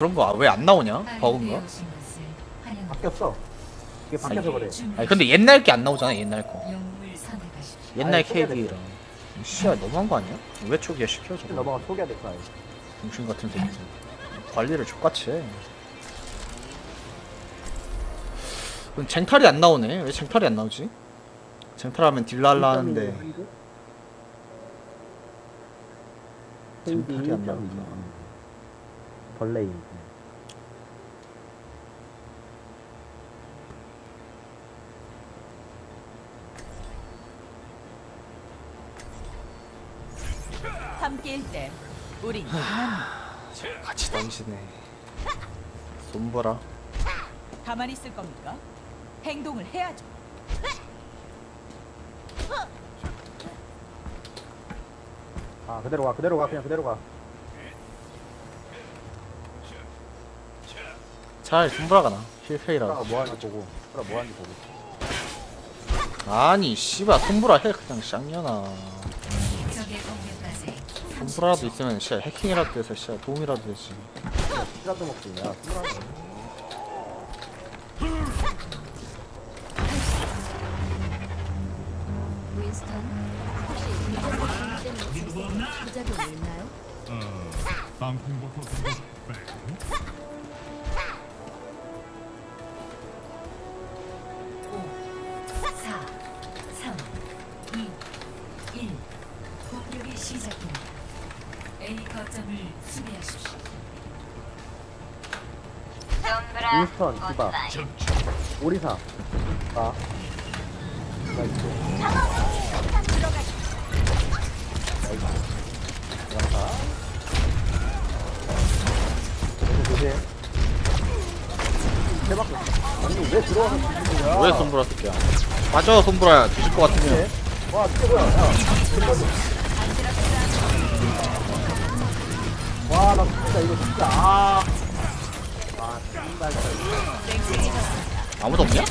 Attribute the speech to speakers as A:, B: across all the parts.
A: 그런 거 왜 안 나오냐? 버그인가?
B: 바뀌었어. 이게 바뀌어서 그래.
A: 아니 근데 옛날 게 안 나오잖아 옛날 거. 옛날
B: 아니,
A: KD랑 씨야 너무한 거 아니야? 왜 초기화 시켜 저거
B: 넘어가 소개해야 될 거야.
A: 중심 같은 새끼 관리를 족같이 해 그럼 쟁탈이 안 나오네 왜 쟁탈이 안 나오지? 쟁탈하면 딜랄라 하는데 쟁탈이 안 나오구나
B: 벌레인.
C: 함께일 때 우린.
A: 같이 던지네 손보라
C: 가만히 있을 겁니까? 행동을 해야죠.
B: 아 그대로 가 그대로 가 그냥 그대로 가.
A: 차라리 손보라가 나 힐페이라고
B: 그럼 뭐 하는지 보고. 그럼 뭐 하는지 보고.
A: 아니 씨발 손보라 해 그냥 쌍년아 손보라라도 있으면 씨 해킹이라도 해서 씨 도움이라도 되지
B: 먹지. 야 스물하네.
D: 윈스턴 혹시 운전병 때문에 부작용이 있나요?
E: 땅콩버터 빼고
B: 윈스턴 디바. 오리사. 아. 나이스. 나이스. 양파. 조심. 대박. 아니 왜 들어와서 죽는 거야?
A: 왜 손보라 새끼야 맞아 손보라야 뒤질 것 같으면
B: 와 진짜 뭐야? 야. 와, 나 진짜 이거 진짜 아. 아.
A: 아무도 없냐?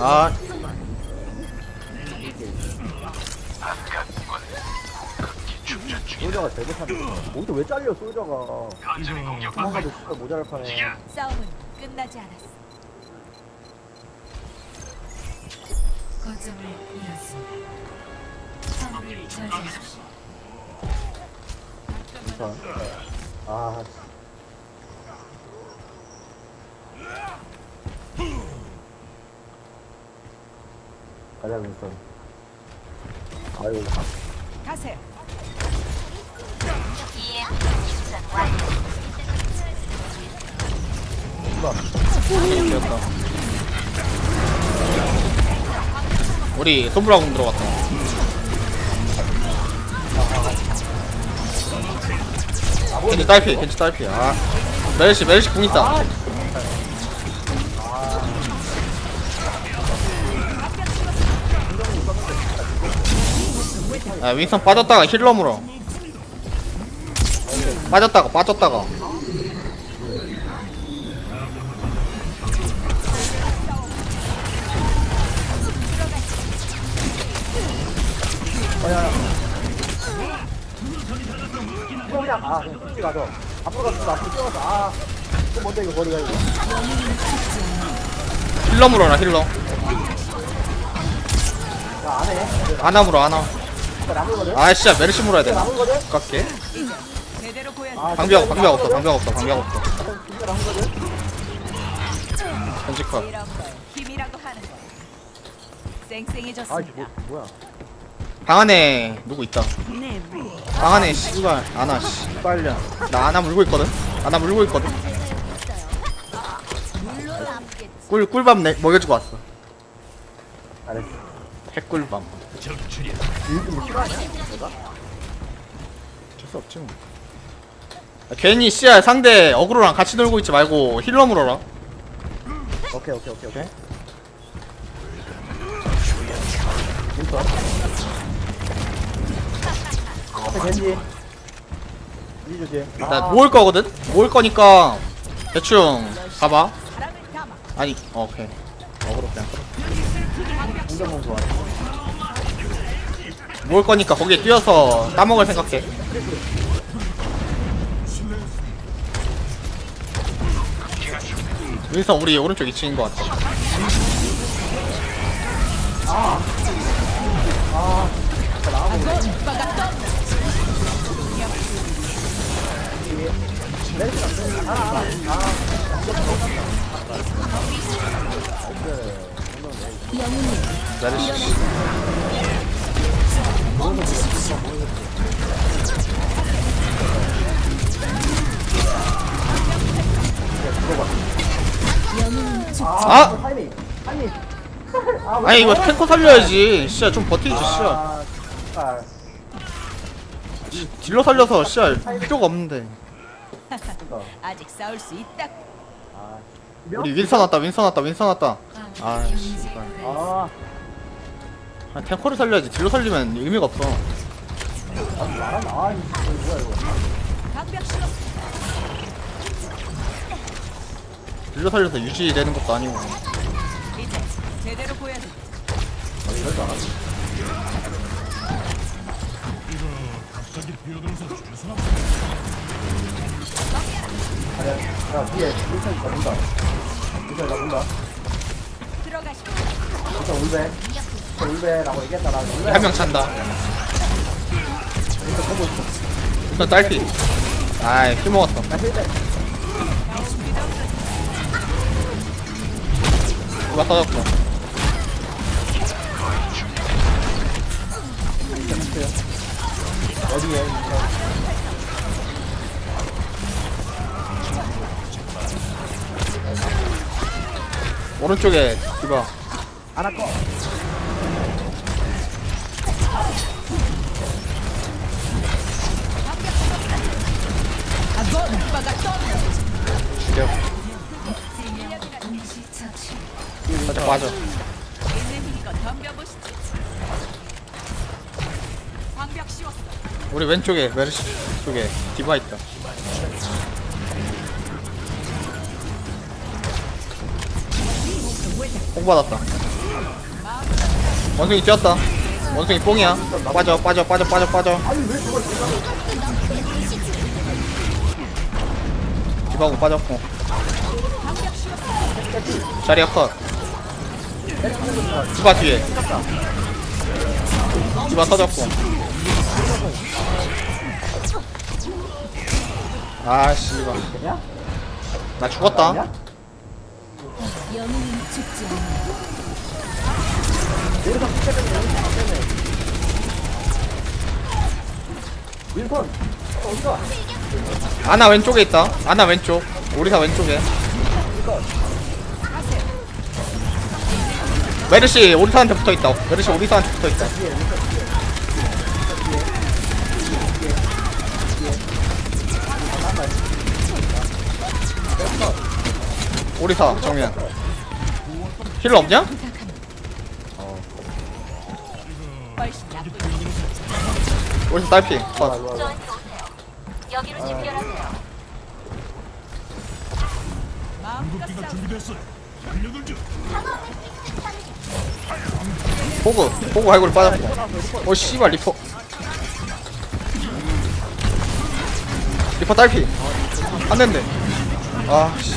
A: 아,
B: 소저가 되게 사네. 어디서 왜 잘려 소저가? 도망가도 진짜 모자랄 판에.
C: 싸움은 끝나지 않았어. 거점을 잃었습니다. 화물을 저지하십시오.
B: 우선. 아. 가자 윈선. 아유.
C: 가세요.
A: 되었다. 우리 손보라 공 들어갔다. 겐지 딸피, 겐지 딸피. 아, 멜시, 멜시 궁 있다. 아, 윈선 빠졌다가 힐러 물어. 빠졌다가, 빠졌다가.
B: 이거.
A: 힐러 물어라, 힐러.
B: 야 안 해.
A: 아나 물어, 아나. 아, 진짜 메르시 물어야 돼.
B: 나물거든.
A: 깎게. 방벽, 방벽 없어, 방벽 없어, 방벽 없어.
B: 진짜 나물거든.
A: 현지 컷.
C: 이런 걸 힘이라고 하는 거.
B: 아 이게. 뭐 뭐야?
A: 방 안에 누구 있다. 방 안에 씨발 아나 씨발년. 나 아나 물고 있거든. 아나 물고 있거든. 꿀 꿀밥 내, 먹여주고 왔어.
B: 잘했어.
A: 핵꿀밥.
B: 뭐 싫어하냐? 내가?
A: 어쩔 수 없지 뭐. 아, 괜히 씨야 상대 어그로랑 같이 놀고 있지 말고 힐러 물어라.
B: 오케이 오케이 오케이 오케이. 윈선. 앞에 겐지. 이 조심.
A: 나 모을 거거든. 모을 거니까 대충
C: 담아.
A: 아니 어, 오케이. 어그로 그냥. 끌어.
B: 공정공 좋아.
A: 모을 거니까 거기에 뛰어서 따먹을 생각해. 여기서 우리 오른쪽 2층인 것 같아. 아, 아니 이거 탱커 살려야지. 씨야 좀 버티지 씨야.
B: 아. 씨발
A: 딜러 살려서 씨야 필요가 없는데.
B: 그니까.
C: 아직 싸울 수 있다.
B: 아.
A: 우리 윈선 왔다 윈선 왔다 윈선 왔다. 아 씨발.
B: 아.
A: 아, 탱커를 살려야지. 딜러 살리면 의미가 없어.
B: 말하나 아 이거 뭐야 이거
C: 방벽 씌웠어.
A: 딜러 살려서 유지되는 것도 아니고.
C: 이 제 제대로 보여줘.
E: 이거 갑자기 뛰어들어서 주사
B: 아니야 야 뒤에 일선 나 본다 일선 나 본다
C: 들어가시오.
B: 일선 울베라고 얘기했다 나 울베
A: 한 명 찬다
B: 일선 보고 있어
A: 일단 딸피 아이 피 먹었어 터졌어
B: 어디에 일선
A: 오른쪽에 디바
B: 하나 꺼
A: 죽여. 살짝 빠져.
C: 있는 힘껏 덤벼보시죠. 방벽 씌웠어.
A: 우리 왼쪽에 메르시 쪽에 디바 있다. 뽕 받았다. 원숭이 뛰었다. 원숭이 뽕이야. 빠져 빠져 빠져 빠져 빠져. 디바고 빠졌고. 자리야 컷. 디바 뒤에. 디바 터졌고 아씨 이거
B: 그냥?
A: 나 죽었다.
B: 아니야?
D: 죽지 않아
B: 어디가
A: 아나 왼쪽에 있다. 아나 왼쪽. 오리사 왼쪽에. 메르시 오리사한테 붙어있다. 메르시 오리사한테 붙어있다 오리사 정면. 힐러 없냐?
C: 나쁘.
A: 오리사 딸피. 컷. 호구 할고리 빠졌고 오 씨발 리퍼. 리퍼 딸피. 한 대인데 아씨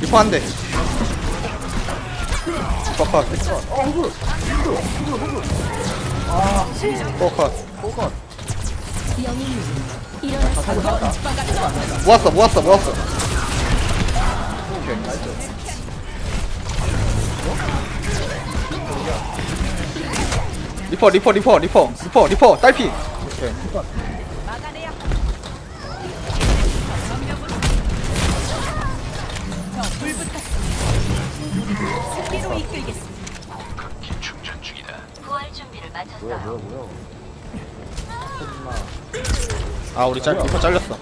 A: 리퍼 한대. 리퍼 컷 호구 컷
D: 영웅님 일어나서
A: 모았어 모았어. 모았어 리퍼 리퍼 리퍼 리퍼 리퍼 리퍼 딸피. 오케이
C: 승리로 이끌겠습니다.
B: 뭐야 뭐야 뭐야.
A: 아 우리 짤 리퍼 잘렸어.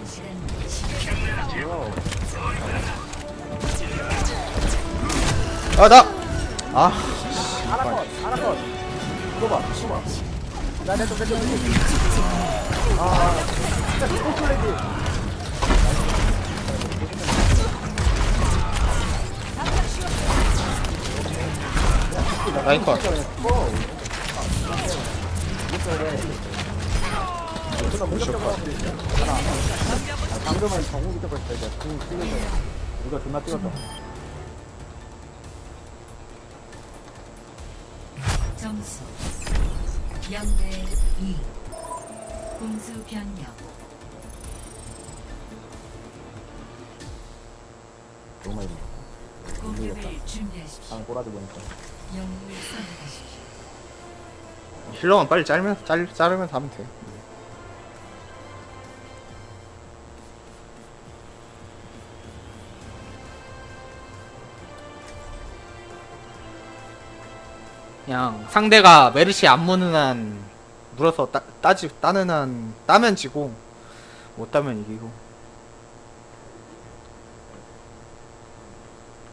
A: 아나아
B: 하나 컷 하나 컷 이거 봐 이거 봐. 나내쪽 내쪽
F: 라이커. 공수 변경
B: 너무 많이
F: 공격을 준비하십시오.
B: 꼬라지 보니까.
A: 힐러만 빨리 자르면 잘 자르면서 하면 돼. 그냥 상대가 메르시 안 무는 한 물어서 따, 따지 따는 한 따면 지고 못 따면 이기고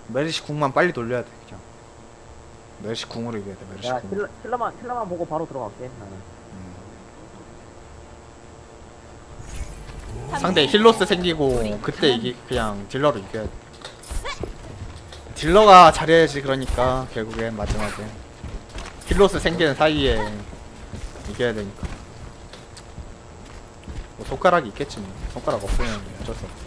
A: 메르시 궁만 빨리 돌려야 돼 그냥 메르시 궁으로 이겨야 돼 메르시
B: 야,
A: 궁
B: 힐러, 힐러만, 힐러만 보고 바로 들어갈게, 나는.
A: 상대 힐로스 생기고 그때 이기 그냥 딜러로 이겨야 돼. 딜러가 잘해야지 그러니까 결국엔 마지막에 힐로스 생기는 사이에 이겨야 되니까. 뭐 손가락이 있겠지 뭐. 손가락 없으면 어쩔 수 없어.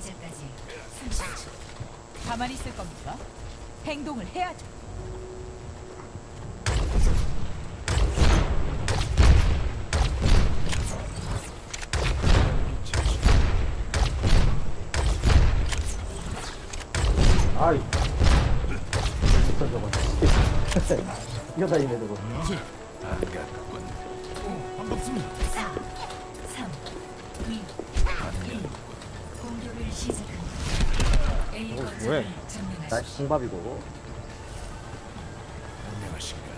F: 시작까지 30초
C: 가만히 있을 겁니까? 행동을 해야죠.
B: 아이. 진짜 저거. 이거 다 이네, 저거.
E: 반갑습니다
F: 4
A: 어, 뭐해?
B: 나.
E: 안녕하십니까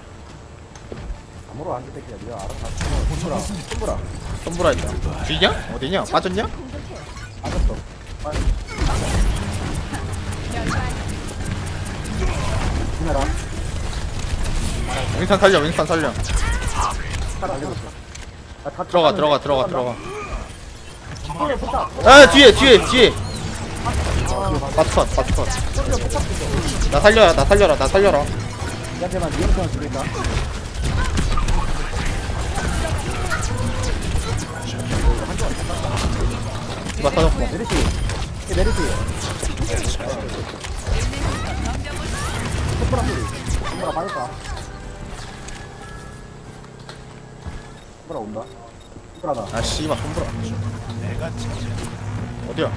B: 아무로 안 되게 네가 알아서 다 손보라. 손보라.
A: 손보라 있다. 뒤냐? 어디냐? 빠졌냐?
B: 빨리. 지나라.
A: 윈스턴 살려 윈스턴 살려.
B: 살아, 알려줬어. 아, 다
A: 들어가?
B: 들어가
A: 들어가 들어가. 아 뒤에 뒤에 뒤에. 바스컷 바스컷. 나 살려라 나 살려라 나 살려라.
B: 얘한테만 위험성을 주겠다.
A: 디바 터졌고.
B: 메르시. 예, 메르시. 손보라 소리. 손보라 맞았다. 손보라 온다.
A: 아 씨발
E: 찾아
A: 어디야?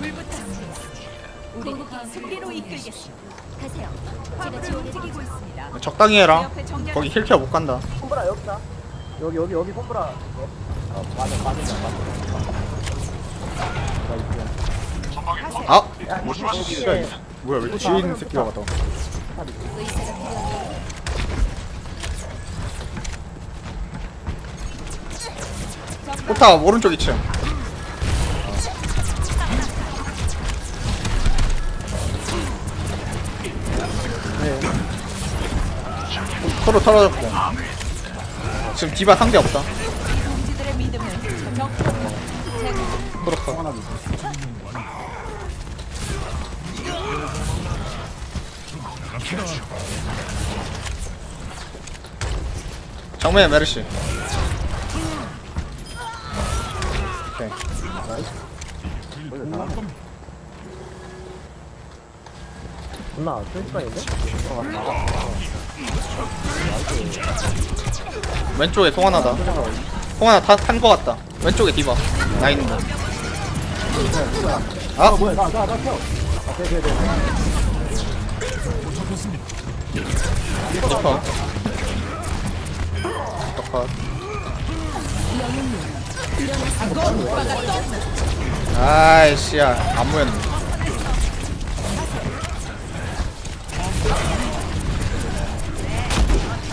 C: 우리 승리로 이끌겠습니다.
D: 가세요. 제가
C: 화물을
D: 지원해
C: 움직이고 있습니다.
A: 적당히 해라. 거기 힐케어 못 간다.
B: 손보라 여기다. 여기 여기 여기 손보라. 어, 맞아 맞아 맞아.
A: 아! 씨발 뭐야 왜 있는 새끼가 왔다.
D: 의사가 필요합니다.
A: 포탑 오른쪽 2층. 서로 털어졌고. 지금 디바 상대 없다. 그렇다. 정면에 메르시. 오케이.
B: 누나 순식간인데?
A: 왼쪽에 송 하나다. 송 하나 탄거 같다. 왼쪽에 디바. 나 있는 거. 아,
B: 뭐야 나나나 켜. 아 네네네.
A: 컷. 아이씨야 안 모였네.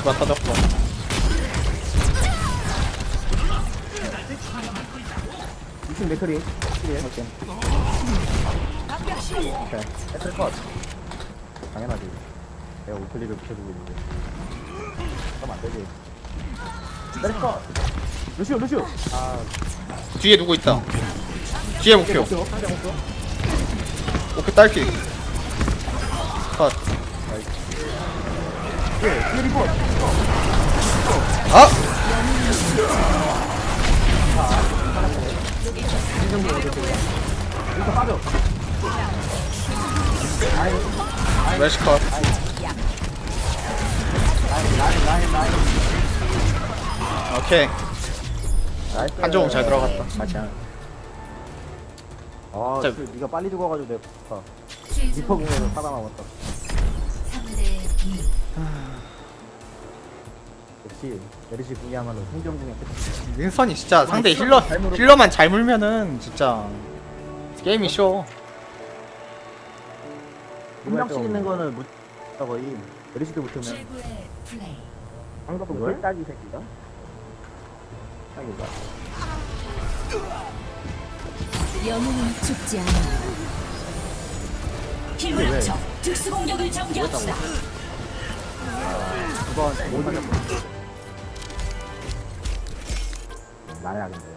A: 디바 터졌고.
B: 이층 맥크리.
A: 오케이. 오케이.
B: 애플 컷. 당연하지. 내가 우클릭을 붙여주고 있는데. 그럼 안 되지. 메르시 컷. 루시오 루시오. 아
A: 뒤에 누구 있다. 뒤에 목표.
B: 목표. 목표.
A: 오케이 딸기. 컷. 아!
B: 라인.
A: 오케이. 한조공 잘 들어갔다 한
B: 아,
A: 자.
B: 그, 니가 빨리 죽어가지고 내가 리퍼 공에서 살아남았다.
F: 3대 2.
B: 역시, 메르시 궁이야말로 생존 궁의 끝.
A: 윈선이 진짜 상대 힐러 힐러만 잘 물면은 진짜 게임이 쉬워
B: 한 명씩 있는 거는 못, 다 거의. 메르시도 못하면.
F: 최고의 플레이.
B: 한국 뭘 따지 새끼가? 딱이다.
D: 영웅은 죽지 않아.
C: 힘을
B: 왜?
C: 합쳐 특수 공격을 전개합시다.
B: 두번 못살 렸어. 말해야겠네.